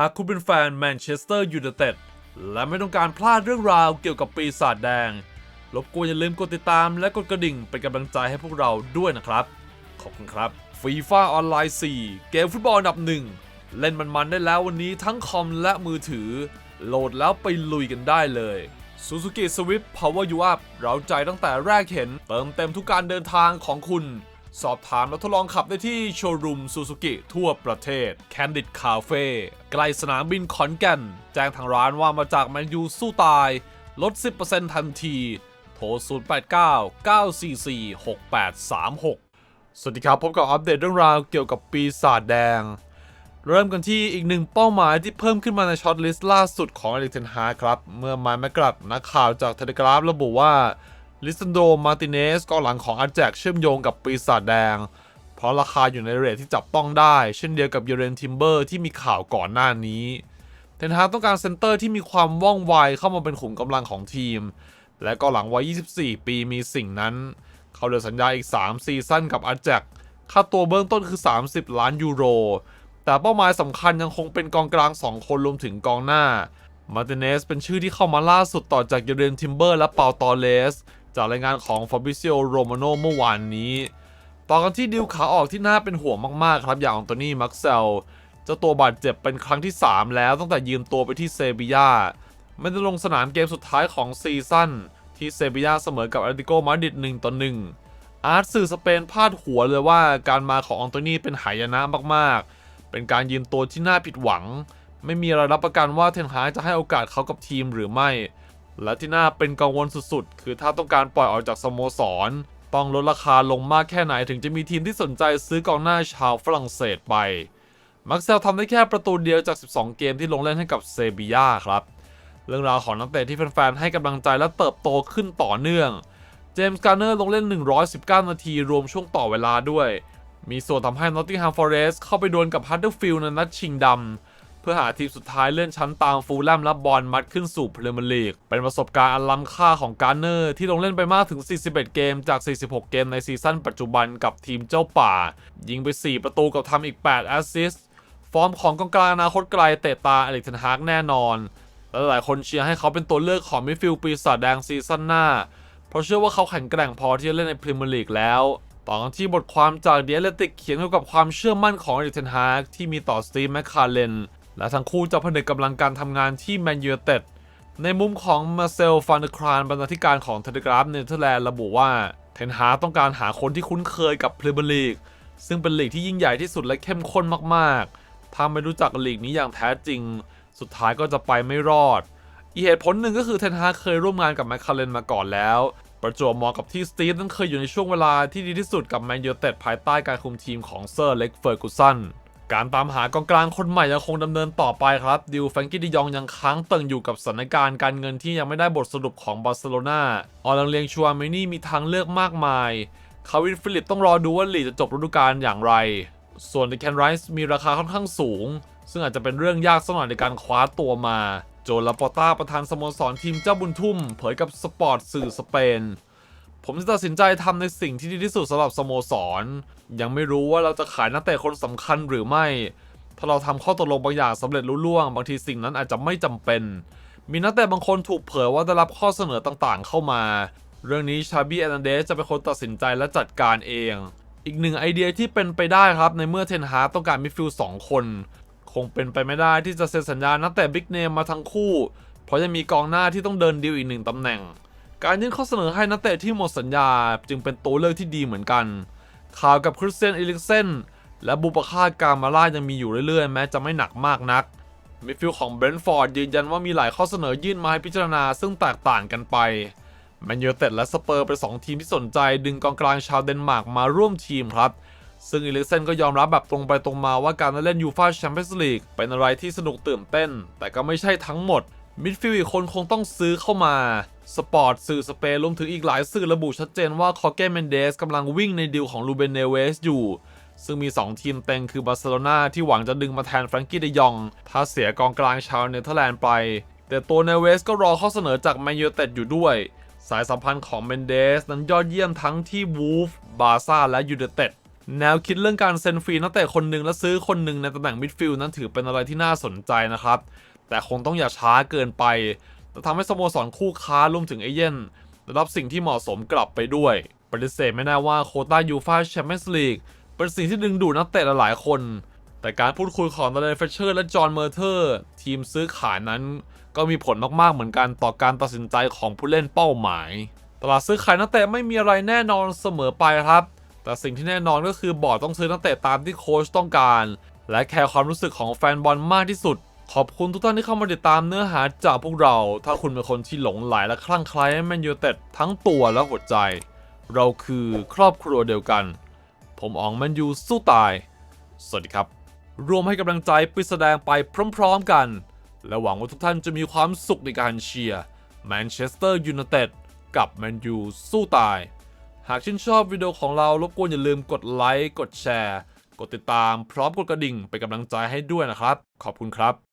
หากคุณเป็นแฟนแมนเชสเตอร์ยูไนเต็ดและไม่ต้องการพลาดเรื่องราวเกี่ยวกับปีศาจแดง รบกวนอย่าลืมกดติดตามและกดกระดิ่งเป็นกำลังใจให้พวกเราด้วยนะครับ ขอบคุณครับฟีฟ่าออนไลน์ 4 เกมฟุตบอลอันดับหนึ่งเล่นมันๆได้แล้ววันนี้ทั้งคอมและมือถือ โหลดแล้วไปลุยกันได้เลย Suzuki Swift Power You Up เราใจตั้งแต่แรกเห็น เติมเต็มทุกการเดินทางของคุณ สอบถามและทดลองขับได้ที่โชว์รูม Suzuki ทั่วประเทศ Candid Cafe ใกล้สนามบินขอนแก่น แจ้งทางร้านว่ามาจากแมนยูสู้ตาย ลด 10%ทันที โทร 089 944 6836 สวัสดีครับ พบกับอัปเดตเรื่องราวเกี่ยวกับปีศาจแดง เริ่มกันที่อีกหนึ่งเป้าหมายที่เพิ่มขึ้นมาในช็อตลิสต์ล่าสุดของอเล็กเทนฮาครับ เมื่อไมค์แมกกัดนักข่าวจากเทเลกราฟระบุว่า ลิซันโด มาติเนสกองหลังของอาแจกเชื่อมโยงกับปีศาจแดง เพราะราคาอยู่ในเรทที่จับต้องได้ เช่นเดียวกับเยเรนทิมเบอร์ที่มีข่าวก่อนหน้านี้ เทนฮาต้องการเซนเตอร์ที่มีความว่องไวเข้ามาเป็นขุมกำลังของทีม และก็หลังวัย 24 ปีมีสิ่งนั้น เขาเหลือสัญญาอีก 3 ซีซั่นกับอาแจกค่าตัวเบื้องต้นคือ 30 ล้านยูโร แต่เป้าหมายสำคัญยังคงเป็นกองกลาง 2 คนรวมถึงกองหน้ามาร์ติเนสเป็นชื่อที่เข้ามาล่าสุดต่อจากเยเรนทิมเบอร์และเปาตอเลส จากรายงานของฟาบิซิโอโรมาโนเมื่อวานนี้ ต่อกันที่ดิวขาออกที่น่าเป็นห่วงมากๆ ครับอย่างอันโตนี่มักเซลเจ้าตัวบาดเจ็บเป็นครั้งที่ 3 แล้วตั้งแต่ยืมตัวไปที่เซบียาไม่ได้ลงสนามเกมสุดท้ายของซีซั่นที่เซบียาเสมอกับอาร์ติโกมาดริด1ต่อ1อาร์ตสื่อสเปนพาดหัวเลยว่าการมาของอันโตนี่เป็นหายนะมากๆ เป็นการยืมตัวที่น่าผิดหวัง ไม่มีอะไรรับประกันว่าเทนฮากจะให้โอกาสเขากับทีมหรือไม่ และที่น่าเป็นกังวลสุดๆ คือถ้าต้องการปล่อยออกจากสโมสร ต้องลดราคาลงมากแค่ไหนถึงจะมีทีมที่สนใจซื้อกองหน้าชาวฝรั่งเศสไป มักเซลทำได้แค่ประตูเดียวจาก 12 เกมที่ลงเล่นให้กับเซบียาครับ เรื่องราวของนักเตะที่แฟนๆ ให้กำลังใจและเติบโตขึ้นต่อเนื่อง เจมส์การ์เนอร์ลงเล่น 119 นาทีรวมช่วงต่อเวลาด้วย มีส่วนทำให้ Nottingham Forest เข้าไปดวลกับ Huddersfield ในนัดชิงดำ พื่อหาทีมสุดท้ายเลื่อนชั้นตามฟูลแลมและบอลมัดขึ้นสู่พรีเมียร์ลีก เป็นประสบการณ์อันล้ำค่าของการเนอร์ที่ลงเล่นไปมากถึง 41 เกมจาก 46 เกมในซีซั่นปัจจุบันกับทีมเจ้าป่า ยิงไป 4 ประตูกับทำอีก 8 แอสซิสต์ ฟอร์มของกองกลางอนาคตไกลเตะตาอเล็กเทนฮากแน่นอน และหลายคนเชียร์ให้เขาเป็นตัวเลือกของมิดฟิลด์ปีศาจแดงซีซั่นหน้า เพราะเชื่อว่าเขาแข็งแกร่งพอที่จะเล่นในพรีเมียร์ลีกแล้วต่อกันที่บทความจากเดียเลติกเขียนเกี่ยวกับความเชื่อมั่นของอเล็กเทนฮากที่มีต่อสตีฟแมคคาเลน และทั้งคู่จะผนึกกำลังการทำงานที่แมนยูเต็ดในมุมของมาเซลฟานครานบรรณาธิการของเทเลกราฟเนเธอร์แลนด์ระบุว่า เทนฮาต้องการหาคนที่คุ้นเคยกับพรีเมียร์ลีกซึ่งเป็นลีกที่ยิ่งใหญ่ที่สุดและเข้มข้นมากๆ ถ้าไม่รู้จักลีกนี้อย่างแท้จริง สุดท้ายก็จะไปไม่รอด อีเหตุผลหนึ่งก็คือเทนฮาเคยร่วมงานกับแมคคาเรนมาก่อนแล้ว ประจวบเหมาะกับที่สตีฟนั้นเคยอยู่ในช่วงเวลาที่ดีที่สุดกับแมนยูเต็ดภายใต้การคุมทีมของเซอร์เล็กเฟอร์กุสัน การตามหากองกลางคนใหม่ยังคงดำเนินต่อไปครับ ดิวแฟงกี้ดิยองยังค้างเติ่งอยู่กับสถานการณ์การเงินที่ยังไม่ได้บทสรุปของบาร์เซโลนาออลังเลียงชัวเมนี่มีทางเลือกมากมาย คาวินฟิลิปต้องรอดูว่าลีจะจบฤดูกาลอย่างไร ส่วนเดแคนไรส์มีราคาค่อนข้างสูง ซึ่งอาจจะเป็นเรื่องยากสักหน่อยในการคว้าตัวมา โจลาปอต้าประธานสโมสรทีมเจ้าบุญทุ่ม เผยกับสปอร์ตสื่อสเปน ผมจะตัดสินใจทำในสิ่งที่ดีที่สุดสำหรับสโมสร ยังไม่รู้ว่าเราจะขายนักเตะคนสำคัญหรือไม่ ถ้าเราทำข้อตกลงบางอย่างสำเร็จลุล่วง บางทีสิ่งนั้นอาจจะไม่จำเป็น มีนักเตะบางคนถูกเผยว่าได้รับข้อเสนอต่างๆ เข้ามา เรื่องนี้ชาบี้แอนเดสจะเป็นคนตัดสินใจและจัดการเอง อีกหนึ่งไอเดียที่เป็นไปได้ครับในเมื่อเทนฮาร์ต้องการมิดฟิลด์สองคน คงเป็นไปไม่ได้ที่จะเซ็นสัญญานักเตะบิ๊กเนมมาทั้งคู่ เพราะยังมีกองหน้าที่ต้องเดินดีลอีกหนึ่งตำแหน่ง การยื่นข้อเสนอให้นักเตะที่หมดสัญญาจึงเป็นตัวเลือกที่ดีเหมือนกัน ข่าวกับคริสเตียนอีลิกเซนและบูปคาการมาล่ายังมีอยู่เรื่อยๆ แม้จะไม่หนักมากนัก มิดฟิลด์ของเบรนท์ฟอร์ดยืนยันว่ามีหลายข้อเสนอยื่นมาให้พิจารณาซึ่งแตกต่างกันไปแมนยูเต็ดและสเปอร์เป็นสองทีมที่สนใจดึงกองกลางชาวเดนมาร์กมาร่วมทีมครับ ซึ่งอีลิกเซนก็ยอมรับแบบตรงไปตรงมาว่าการเล่นยูฟ่าแชมเปี้ยนส์ลีกเป็นอะไรที่สนุกตื่นเต้น แต่ก็ไม่ใช่ทั้งหมด มิดฟิลด์อีกคนคงต้องซื้อเข้ามา สปอร์ตสื่อสเปนรวมถึงอีกหลายสื่อระบุชัดเจนว่าคอเกเมนเดสกำลังวิ่งในดีลของลูเบนเนเวสอยู่ ซึ่งมี 2 ทีมเต็งคือบาร์เซโลนาที่หวังจะดึงมาแทนแฟรงกี้เดยอง ถ้าเสียกองกลางชาวเนเธอร์แลนด์ไป แต่ตัวเนเวสก็รอข้อเสนอจากแมนยูเต็ดอยู่ด้วย สายสัมพันธ์ของเมนเดสนั้นยอดเยี่ยมทั้งที่วูฟบาซ่าและยูไนเต็ดแนวคิดเรื่องการเซ็นฟรีนักเตะคนหนึ่งและซื้อคนหนึ่งในตำแหน่งมิดฟิลด์นั้นถือเป็นอะไรที่น่าสนใจนะครับ แต่คงต้องอย่าช้าเกินไปและทำให้สโมสรคู่ค้ารวมถึงเอเย่นได้รับสิ่งที่เหมาะสมกลับไปด้วย ปฏิเสธไม่ได้ว่าโคต้ายูฟาแชมเปี้ยนส์ลีกเป็นสิ่งที่ดึงดูดนักเตะหลายคน แต่การพูดคุยของด a เลนเฟเชอร์และจอห์นเมอร์เทอร์ ทีมซื้อขายนั้น ก็มีผลมากๆเหมือนกันต่อการตัดสินใจของผู้เล่นเป้าหมาย ตลาดซื้อขายนักเตะไม่มีอะไรแน่นอนเสมอไปครับ แต่สิ่งที่แน่นอนก็คือบอร์ดต้องซื้อนักเตะตามที่โค้ชต้องการ และแคร์ความรู้สึกของแฟนบอลมากที่สุด ขอบคุณทุกท่านที่เข้ามาติดตามเนื้อหาจากพวกเรา ถ้าคุณเป็นคนที่หลงไหลและคลั่งไคล้แมนยูเต็ดทั้งตัวและหัวใจ เราคือครอบครัวเดียวกัน ผมอ๋องแมนยูสู้ตาย สวัสดีครับ รวมให้กำลังใจไปแสดงไปพร้อมๆกัน และหวังว่าทุกท่านจะมีความสุขในการเชียร์แมนเชสเตอร์ยูไนเต็ดกับแมนยูสู้ตาย หากชื่นชอบวิดีโอของเรารบกวนอย่าลืมกดไลค์กดแชร์ กดติดตามพร้อมกดกระดิ่งเป็นกำลังใจให้ด้วยนะครับ ขอบคุณครับ